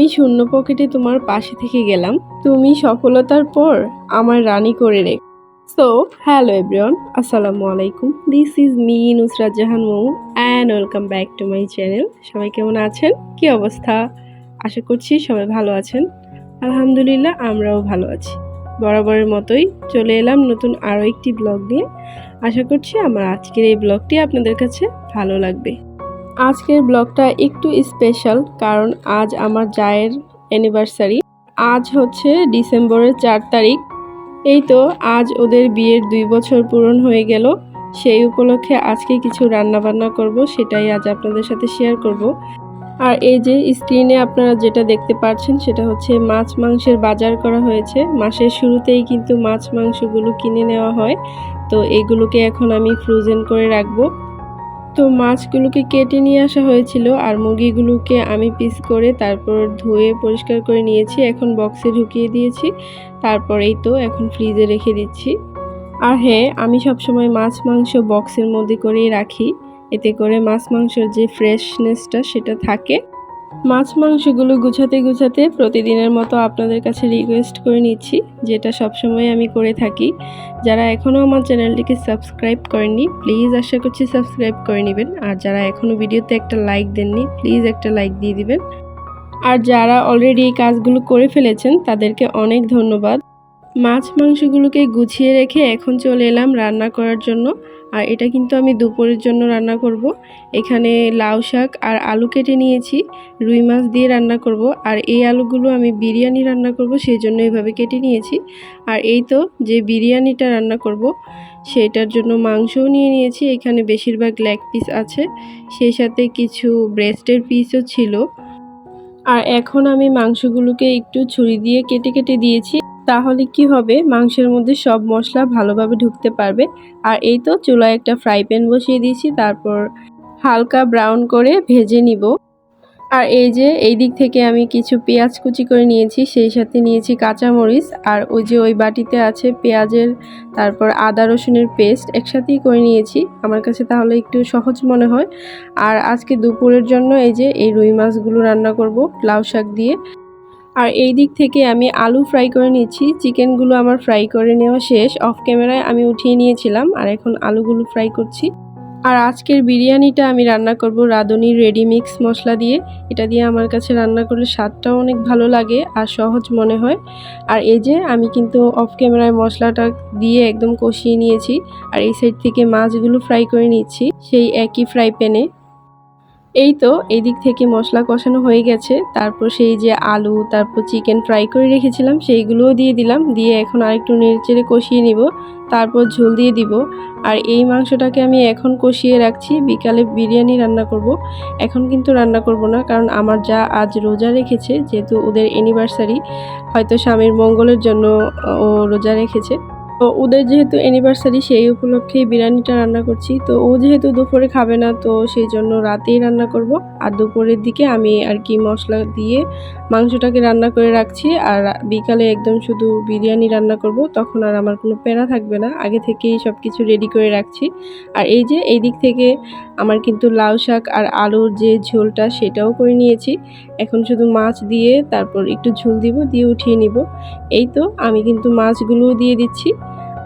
আমি শূন্য পকেটে তোমার পাশে থেকে গেলাম। তুমি সফলতার পর আমার রানী করে রেখ সো হ্যালো এভরিওয়ান আসসালামু আলাইকুম। This is me Nusrat Jahan Mou and welcome back to my channel সবাই কেমন আছেন? কি অবস্থা? আশা করছি সবাই ভালো আছেন। আলহামদুলিল্লাহ, আমরাও ভালো আছি। বরাবরের মতোই চলে এলাম নতুন আরও একটি ব্লগ নিয়ে। আশা করছি আমার আজকের এই ব্লগটি আপনাদের কাছে ভালো লাগবে। আজকের ব্লগটা একটু স্পেশাল কারণ আজ আমার জায়ের অ্যানিভার্সারি আজ হচ্ছে ডিসেম্বরের চার তারিখ। এই তো, আজ ওদের বিয়ের দুই বছর পূরণ হয়ে গেল। সেই উপলক্ষে আজকে কিছু রান্না বান্না করব, সেটাই আজ আপনাদের সাথে শেয়ার করব। আর এই যে স্ক্রিনে আপনারা যেটা দেখতে পাচ্ছেন, সেটা হচ্ছে মাছ মাংসের বাজার করা হয়েছে। মাসের শুরুতেই কিন্তু মাছ মাংসগুলো কিনে নেওয়া হয়। তো এগুলোকে এখন আমি ফ্রোজেন করে রাখব। তো মাছগুলোকে কেটে নিয়ে আসা হয়েছিল আর মুরগিগুলোকে আমি পিস করে তারপর ধুয়ে পরিষ্কার করে নিয়েছি। এখন বক্সে ঢুকিয়ে দিয়েছি। তারপরেই তো এখন ফ্রিজে রেখে দিচ্ছি। আর হ্যাঁ আমি সবসময় মাছ মাংস বক্সের মধ্যে করেই রাখি। এতে করে মাছ মাংসর যে ফ্রেশনেসটা সেটা থাকে। মাছ মাংসগুলো গুছাতে গুছাতে প্রতিদিনের মতো আপনাদের কাছে রিকোয়েস্ট করে নিচ্ছি, যেটা সবসময় আমি করে থাকি। যারা এখনও আমার চ্যানেলটিকে সাবস্ক্রাইব করেননি প্লিজ আশা করছি সাবস্ক্রাইব করে নেবেন। আর যারা এখনও ভিডিওতে একটা লাইক দেননি প্লিজ একটা লাইক দিয়ে দিবেন। আর যারা অলরেডি এই কাজগুলো করে ফেলেছেন, তাদেরকে অনেক ধন্যবাদ। মাছ মাংসগুলোকে গুছিয়ে রেখে এখন চলে এলাম রান্না করার জন্য। আর এটা কিন্তু আমি দুপুরের জন্য রান্না করব। এখানে লাউ শাক আর আলু কেটে নিয়েছি, রুই মাছ দিয়ে রান্না করব। আর এই আলুগুলো আমি বিরিয়ানি রান্না করব সেই জন্য এভাবে কেটে নিয়েছি। আর এই তো যে বিরিয়ানিটা রান্না করব, সেটার জন্য মাংসও নিয়ে নিয়েছি। এখানে বেশিরভাগ লেগ পিস আছে, সেই সাথে কিছু ব্রেস্টের পিসও ছিল। আর এখন আমি মাংসগুলোকে একটু ছুরি দিয়ে কেটে কেটে দিয়েছি। তাহলে কি হবে? মাংসের মধ্যে সব মশলা ভালোভাবে ঢুকতে পারবে। আর এই তো চুলায় একটা ফ্রাই প্যান বসিয়ে দিয়েছি, তারপর হালকা ব্রাউন করে ভেজে নিব। আর এই যে, এই দিক থেকে আমি কিছু পেঁয়াজ কুচি করে নিয়েছি, সেই সাথে নিয়েছি কাঁচামরিচ। আর ওই যে, ওই বাটিতে আছে পেঁয়াজের, তারপর আদা রসুনের পেস্ট একসাথেই করে নিয়েছি। আমার কাছে তাহলে একটু সহজ মনে হয়। আর আজকে দুপুরের জন্য এই যে, এই রুই মাছগুলো রান্না করব, লাউ শাক দিয়ে। আর এই দিক থেকে আমি আলু ফ্রাই করে নিচ্ছি। চিকেনগুলো আমার ফ্রাই করে নেওয়া শেষ। অফ ক্যামেরায় আমি উঠিয়ে নিয়েছিলাম আর এখন আলুগুলো ফ্রাই করছি। আর আজকের বিরিয়ানিটা আমি রান্না করব রাঁধুনির রেডি মিক্স মশলা দিয়ে। এটা দিয়ে আমার কাছে রান্না করলে স্বাদটাও অনেক ভালো লাগে আর সহজ মনে হয়। আর এই যে আমি কিন্তু অফ ক্যামেরায় মশলাটা দিয়ে একদম কষিয়ে নিয়েছি। আর এই সাইড থেকে মাছগুলো ফ্রাই করে নিচ্ছি সেই একই ফ্রাই প্যানে। এই তো এই দিক থেকে মশলা কষানো হয়ে গেছে। তারপর সেই যে আলু, তারপর চিকেন ফ্রাই করে রেখেছিলাম, সেইগুলোও দিয়ে দিলাম। দিয়ে এখন আরেকটু নেড়েচেড়ে কষিয়ে নিব। তারপর ঝোল দিয়ে দিব। আর এই মাংসটাকে আমি এখন কষিয়ে রাখছি। বিকালে বিরিয়ানি রান্না করব। এখন কিন্তু রান্না করব না, কারণ আমার যা আজ রোজা রেখেছে, যেহেতু ওদের অ্যানিভার্সারি হয়তো স্বামীর মঙ্গলের জন্য ও রোজা রেখেছে। তো ওদের যেহেতু অ্যানিভার্সারি সেই উপলক্ষেই বিরিয়ানিটা রান্না করছি। তো ও যেহেতু দুপুরে খাবে না, তো সেই জন্য রাতেই রান্না করব। আর দুপুরের দিকে আমি আর কি মশলা দিয়ে মাংসটাকে রান্না করে রাখছি। আর বিকালে একদম শুধু বিরিয়ানি রান্না করব, তখন আর আমার কোনো প্যারা থাকবে না। আগে থেকেই সব কিছু রেডি করে রাখছি। আর এই যে এই দিক থেকে আমার কিন্তু লাউ শাক আর আলুর যে ঝোলটা, সেটাও করে নিয়েছি। এখন শুধু মাছ দিয়ে তারপর একটু ঝোল দিব, দিয়ে উঠিয়ে নিব। এই তো আমি কিন্তু মাছগুলোও দিয়ে দিচ্ছি।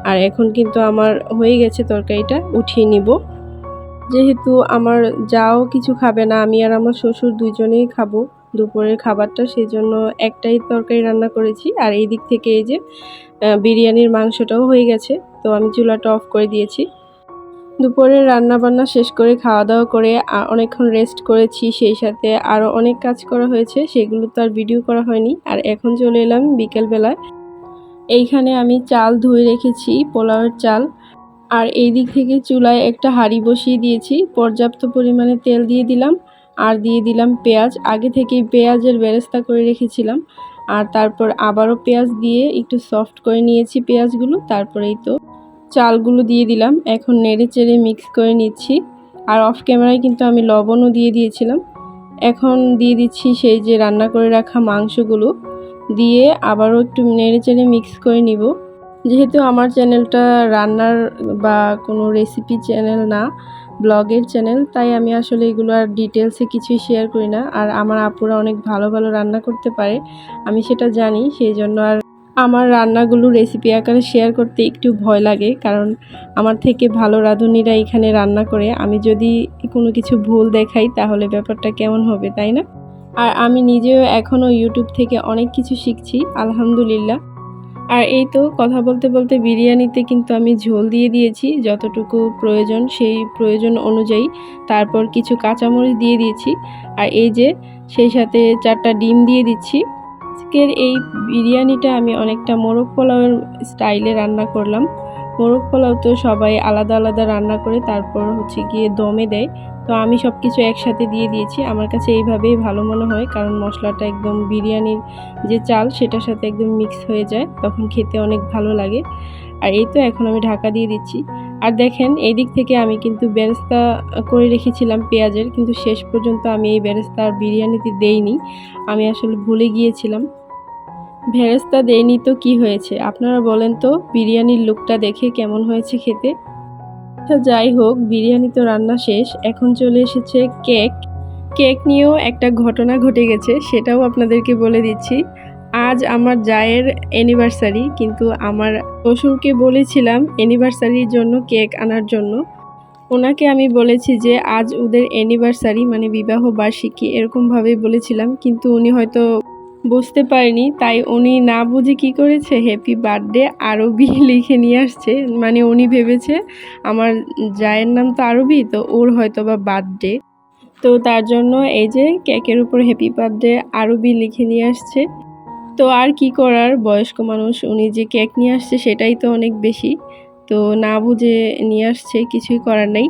আর এখন কিন্তু আমার হয়ে গেছে তরকারিটা, উঠিয়ে নিব। যেহেতু আমার যাও কিছু খাবে না, আমি আর আমার শ্বশুর দুজনেই খাব দুপুরের খাবারটা সেই জন্য একটাই তরকারি রান্না করেছি। আর এই দিক থেকে এই যে বিরিয়ানির মাংসটাও হয়ে গেছে, তো আমি চুলাটা অফ করে দিয়েছি। দুপুরে রান্না বান্না শেষ করে খাওয়া দাওয়া করে অনেকক্ষণ রেস্ট করেছি, সেই সাথে আরও অনেক কাজ করা হয়েছে, সেগুলো তো আর ভিডিও করা হয়নি। আর এখন চলে এলাম বিকেলবেলায়। এইখানে আমি চাল ধুয়ে রেখেছি, পোলাওয়ের চাল। আর এই দিক থেকে চুলায় একটা হাঁড়ি বসিয়ে দিয়েছি, পর্যাপ্ত পরিমাণে তেল দিয়ে দিলাম আর দিয়ে দিলাম পেঁয়াজ। আগে থেকেই পেঁয়াজের বেরেস্তা করে রেখেছিলাম আর তারপর আবারও পেঁয়াজ দিয়ে একটু সফট করে নিয়েছি পেঁয়াজগুলো, তারপরেই তো চালগুলো দিয়ে দিলাম। এখন নেড়ে চেড়ে মিক্স করে নিচ্ছি আর অফ ক্যামেরায় কিন্তু আমি লবণও দিয়ে দিয়েছিলাম। এখন দিয়ে দিচ্ছি সেই যে রান্না করে রাখা মাংসগুলো। দিয়ে আবারও একটু নেড়ে চেড়ে মিক্স করে নিব। যেহেতু আমার চ্যানেলটা রান্নার বা কোনো রেসিপি চ্যানেল না ব্লগের চ্যানেল তাই আমি আসলে এগুলো আর ডিটেলসে কিছুই শেয়ার করি না। আর আমার আপুরা অনেক ভালো ভালো রান্না করতে পারে, আমি সেটা জানি। সেই জন্য আর আমার রান্নাগুলো রেসিপি আকারে শেয়ার করতে একটু ভয় লাগে, কারণ আমার থেকে ভালো রাঁধুনিরা এখানে রান্না করে। আমি যদি কোনো কিছু ভুল দেখাই, তাহলে ব্যাপারটা কেমন হবে, তাই না? আর আমি নিজেও এখনও ইউটিউব থেকে অনেক কিছু শিখছি, আলহামদুলিল্লাহ। আর এই তো কথা বলতে বলতে বিরিয়ানিতে কিন্তু আমি ঝোল দিয়ে দিয়েছি, যতটুকু প্রয়োজন সেই প্রয়োজন অনুযায়ী। তারপর কিছু কাঁচামরিচ দিয়ে দিয়েছি, আর এই যে সেই সাথে চারটা ডিম দিয়ে দিচ্ছি। আজকের এই বিরিয়ানিটা আমি অনেকটা মোরগ পোলাওয়ের স্টাইলে রান্না করলাম। মোরগ পোলাও তো সবাই আলাদা আলাদা রান্না করে তারপর হচ্ছে গিয়ে দমে দেয়। তো আমি সব কিছু একসাথে দিয়ে দিয়েছি। আমার কাছে এইভাবেই ভালো মনে হয় কারণ মশলাটা একদম বিরিয়ানির যে চাল সেটার সাথে একদম মিক্স হয়ে যায়, তখন খেতে অনেক ভালো লাগে। আর এই তো এখন আমি ঢাকা দিয়ে দিচ্ছি। আর দেখেন এই দিক থেকে আমি কিন্তু বেরেস্তা করে রেখেছিলাম পেঁয়াজের, কিন্তু শেষ পর্যন্ত আমি এই বেরেস্তা আর বিরিয়ানিতে দেইনি। আমি আসলে ভুলে গিয়েছিলাম। ভেরেস্তা দেয়নি তো কি হয়েছে? আপনারা বলেন তো, বিরিয়ানির লুকটা দেখে কেমন হয়েছে খেতে? আচ্ছা যাই হোক, বিরিয়ানি তো রান্না শেষ। এখন চলে এসেছে কেক। কেক নিয়েও একটা ঘটনা ঘটে গেছে, সেটাও আপনাদেরকে বলে দিচ্ছি। আজ আমার জায়ের অ্যানিভার্সারি কিন্তু আমার শ্বশুরকে বলেছিলাম অ্যানিভার্সারির জন্য কেক আনার জন্য। ওনাকে আমি বলেছি যে, আজ ওদের অ্যানিভার্সারি মানে বিবাহ বার্ষিকী এরকমভাবেই বলেছিলাম, কিন্তু উনি হয়তো বুঝতে পারিনি, তাই উনি না বুঝে কি করেছে? হ্যাপি বার্থডে আরবি লিখে নিয়ে আসছে। মানে উনি ভেবেছে আমার জায়ের নাম তো আরবি, তো ওর হয়তো বা বার্থডে তো তার জন্য এই যে কেকের উপর হ্যাপি বার্থডে আরবি লিখে নিয়ে আসছে। তো আর কি করার? বয়স্ক মানুষ, উনি যে কেক নিয়ে আসছে সেটাই তো অনেক বেশি। তো না বুঝে নিয়ে আসছে, কিছুই করার নেই।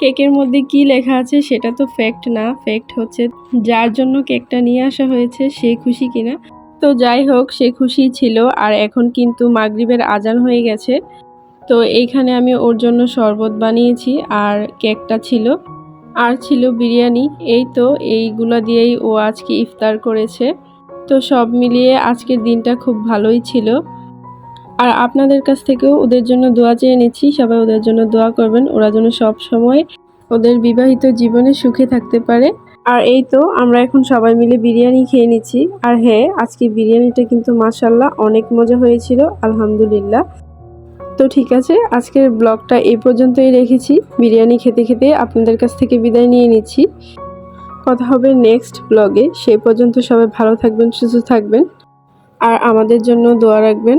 কেকের মধ্যে কি লেখা আছে সেটা তো ফ্যাক্ট না। ফ্যাক্ট হচ্ছে যার জন্য কেকটা নিয়ে আসা হয়েছে সে খুশি কিনা। তো যাই হোক, সে খুশি ছিল আর এখন কিন্তু মাগরিবের আজান হয়ে গেছে। তো এইখানে আমি ওর জন্য শরবত বানিয়েছি আর কেকটা ছিল। আর ছিল বিরিয়ানি। এই তো এইগুলা দিয়েই ও আজকে ইফতার করেছে। তো সব মিলিয়ে আজকের দিনটা খুব ভালোই ছিল। আর আপনাদের কাছ থেকেও ওদের জন্য দোয়া চেয়ে নিচ্ছি, সবাই ওদের জন্য দোয়া করবেন, ওরা যেন সব সময় ওদের বিবাহিত জীবনে সুখে থাকতে পারে। আর এই তো, আমরা এখন সবাই মিলে বিরিয়ানি খেয়ে নিচ্ছি। আর হ্যাঁ আজকে বিরিয়ানিটা কিন্তু মাসাল্লাহ অনেক মজা হয়েছিল, আলহামদুলিল্লাহ। তো ঠিক আছে, আজকের ব্লগটা এই পর্যন্তই রেখেছি। বিরিয়ানি খেতে খেতে আপনাদের কাছ থেকে বিদায় নিয়ে নিচ্ছি। কথা হবে নেক্সট ব্লগে। সেই পর্যন্ত সবাই ভালো থাকবেন, সুস্থ থাকবেন। আর আমাদের জন্য দোয়া রাখবেন।